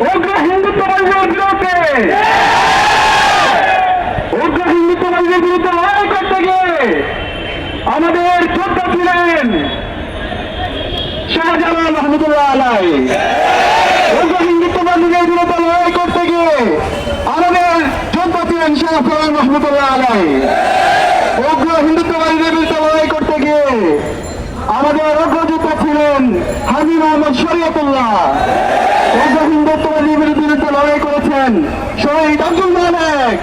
উগ্র হিন্দুত্ববাদীদের বিরুদ্ধে। উগ্র হিন্দুত্ববাদীদের বিরুদ্ধে লড়াই করতে গিয়ে আমাদের যোদ্ধা ছিলেন শাহজালাল রহমতুল্লাহ আলাই। উগ্র হিন্দুত্ববাদীদের বিরুদ্ধে লড়াই করতে গিয়ে আমাদের যোদ্ধা ছিলেন শাহজালাল রহমতুল্লাহ আলাই। উগ্র হিন্দুত্ববাদীদের বিরুদ্ধে লড়াই করতে গিয়ে আমাদের অগ্রযোদ্ধা ছিলেন হাজি মোহাম্মদ শরীয়তুল্লাহ। উগ্র হিন্দুত্ববাদীর বিরুদ্ধে লড়াই করেছেন। শহীদ আব্দুল মালিক।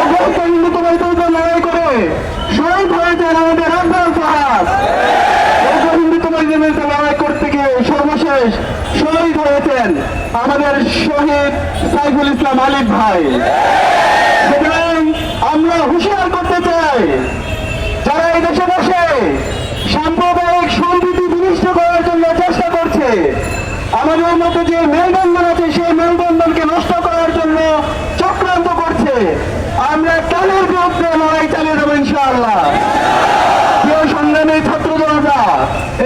উগ্র হিন্দুত্ববাদীর বিরুদ্ধে করে শহীদ হয়েছেন আমাদের আব্দুল হিন্দুত্ববাদীদের বিরুদ্ধে লড়াই করতে গিয়ে সর্বশেষ শহীদ হয়েছেন আমাদের শহীদ সাইফুল ইসলাম আলিফ ভাই। আমরা হুঁশিয়ার করতে চাই যারা এই দেশে বসে সাম্প্রদায়িক সম্প্রীতি বিনিষ্ট করার জন্য চেষ্টা করছে আমাদের মধ্যে যে মেলবন্ধন আছে সেই মেলবন্ধনকে নষ্ট করার জন্য চক্রান্ত করছে। আমরা কালের বিরুদ্ধে লড়াই চালিয়ে দেবো ইনশাআল্লাহ। প্রিয় সংগ্রামী ছাত্র জনতা,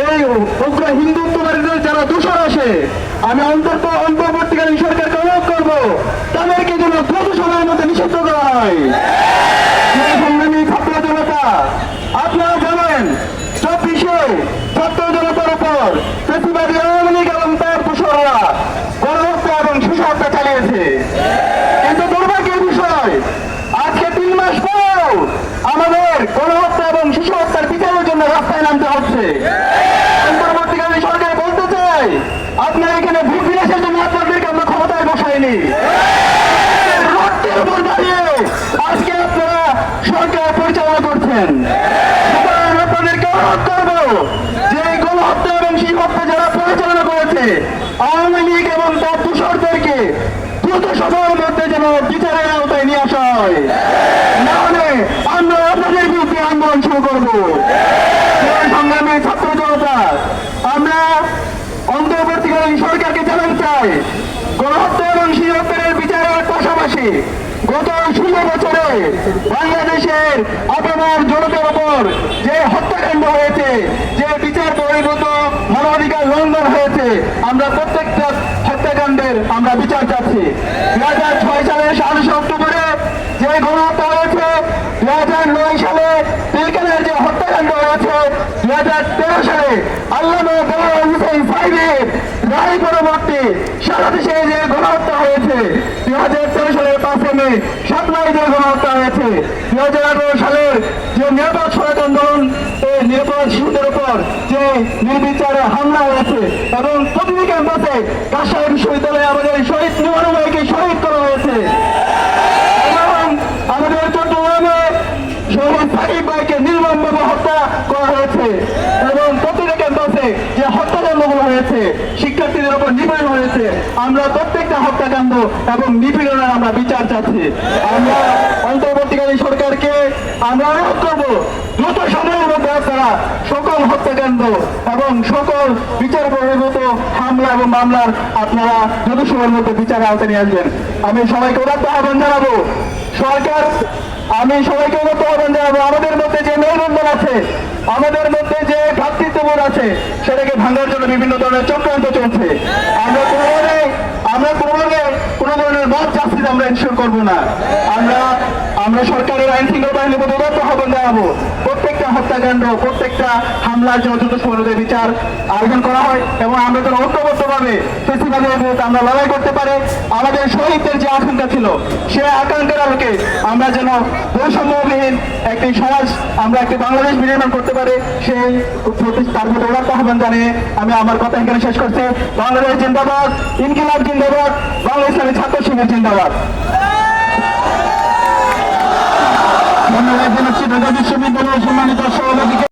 এই উগ্র হিন্দুত্ববাদীদের যারা দূষণ আসে আমি অন্তত অন্তর্বর্তীকালীন সরকারকে অনুরোধ করব, তাদেরকে যেন দ্রুত সময়ের মধ্যে নিষিদ্ধ করা হয় প্রিয় সংগ্রামী ছাত্র জনতা আপনারা জানেন চব্বিশে ছাত্র জনতার উপর প্রতিবাদী আওয়ামী লীগ এবং তার দূষণরা গণহত্যা এবং শিশু হত্যা চালিয়েছে কিন্তু দুর্ভাগ্যের বিষয় আজকে তিন মাস পর আমাদের গণহত্যা এবং শিশু হত্যার বিচারের জন্য রাস্তায় নামতে হচ্ছে অন্তর্বর্তীকালীন সরকার বলতে চাই আপনার এখানে ভোট বিলাসের জন্য আপনাদেরকে আমরা ক্ষমতায় বসাইনি। আজকে আপনারা সরকার পরিচালনা করছেন। আপনাদেরকে অনুরোধ করব যে গণহত্যা এবং শিশু হত্যা যারা পরিচালনা করেছে, আওয়ামী লীগ এবং তার দূষরদেরকে দ্রুত সময়ের মধ্যে যেন বিচারের আওতায় নিয়ে আসা হয় নাহলে আমরা আপনাদের বিরুদ্ধে আন্দোলন শুরু করব প্রিয় সংগ্রামী ছাত্র জনতা আমরা অন্তর্বর্তীকালীন সরকারকে চ্যালেঞ্জ চাই, গণহত্যা এবং শিরোত্তরের বিচারের পাশাপাশি গত ষোলো বছরে বাংলাদেশের আপনার জনতার উপর যে হত্যাকাণ্ড হয়েছে, যে বিচার বহির্ভূত মানবাধিকার লঙ্ঘন হয়েছে, আমরা প্রত্যেকটা হত্যাকাণ্ডের আমরা বিচার চাচ্ছি। দু হাজার ছয় সালের সাতাশে অক্টোবরে যে গণহত্যা হয়েছে দুই হাজার নয় সালে পিলকানের যে হত্যাকাণ্ড হয়েছে দুই হাজার তেরো সালে আল্লামা দেওয়ার হুসেন রায় পরবর্তী সারা দেশে যে গণহত্যা হয়েছে দুই হাজার তেরো সালের পাঁচে মে, সাত নারীদের গণহত্যা হয়েছে দুই হাজার আঠারো সালের যে নিরাপদ সড়ক আন্দোলন, এই নিরাপদ শিশুদের উপর যে নির্বিচারে হামলা হয়েছে এবং প্রতিটি ক্যাম্পাসে বিশ্ববিদ্যালয়ে আমাদের শহীদ নিমানুভাইকে শহীদ করা হয়েছে এবং আমাদের চট্টগ্রামে শহীদ সাকিব ভাইকে নির্মমভাবে হত্যা করা হয়েছে এবং প্রতিটা ক্যাম্পাসে যে হত্যাকাণ্ডগুলো হয়েছে শিক্ষার্থীদের উপর নিপীড়ন হয়েছে। আমরা প্রত্যেকটা হত্যাকাণ্ড এবং নিপীড়নের আমরা বিচার চাচ্ছি। আমরা অন্তর্বর্তীকালীন সরকারকে আমরা অনুরোধ করব, দ্রুত সময়ের মধ্যে আপনারা সকল হত্যাকাণ্ড এবং সকল বিচার বহির্ভূত হামলা এবং মামলার আপনারা দ্রুত সময়ের মধ্যে বিচারে আওতায় নিয়ে আসবেন। আমি সবাইকে উদাত্ত আহ্বান জানাব, সরকার, আমি সবাইকে উদাত্ত আহ্বান জানাব, আমাদের মধ্যে যে মেলবন্ধন আছে, আমাদের মধ্যে আছে সেটাকে ভাঙার জন্য বিভিন্ন ধরনের চক্রান্ত চলছে। আমরা কোনোভাবে আমরা কোনোভাবে কোনো ধরনের মত চাষি আমরা ইনশিওর করব না। আমরা সরকারের আইন শৃঙ্খলা বাহিনীর প্রতি উদাত্ত আহ্বান জানাব প্রত্যেকটা হত্যাকাণ্ড, প্রত্যেকটা হামলার দ্রুত সময় বিচার আয়োজন করা হয় এবং আমরা যেন ঐক্যবদ্ধভাবে ফেসিবাদের বিরুদ্ধে আমরা লড়াই করতে পারি, আমাদের শহীদদের যে আকাঙ্ক্ষা ছিল, সে আকাঙ্ক্ষার আলোকে আমরা যেন বৈষম্যবিহীন একটি সমাজ, আমরা একটি বাংলাদেশ বিনির্মাণ করতে পারি, সেই তার প্রতি উদাত্ত আহ্বান জানিয়ে আমি আমার কথা এখানে শেষ করছি। বাংলাদেশ জিন্দাবাদ, ইনকিলাব জিন্দাবাদ বাংলা ইসলামী ছাত্র শিবির জিন্দাবাদ। জানাচ্ছি ঢাকা বিশ্ববিদ্যালয়ের সম্মানিত সভাপতি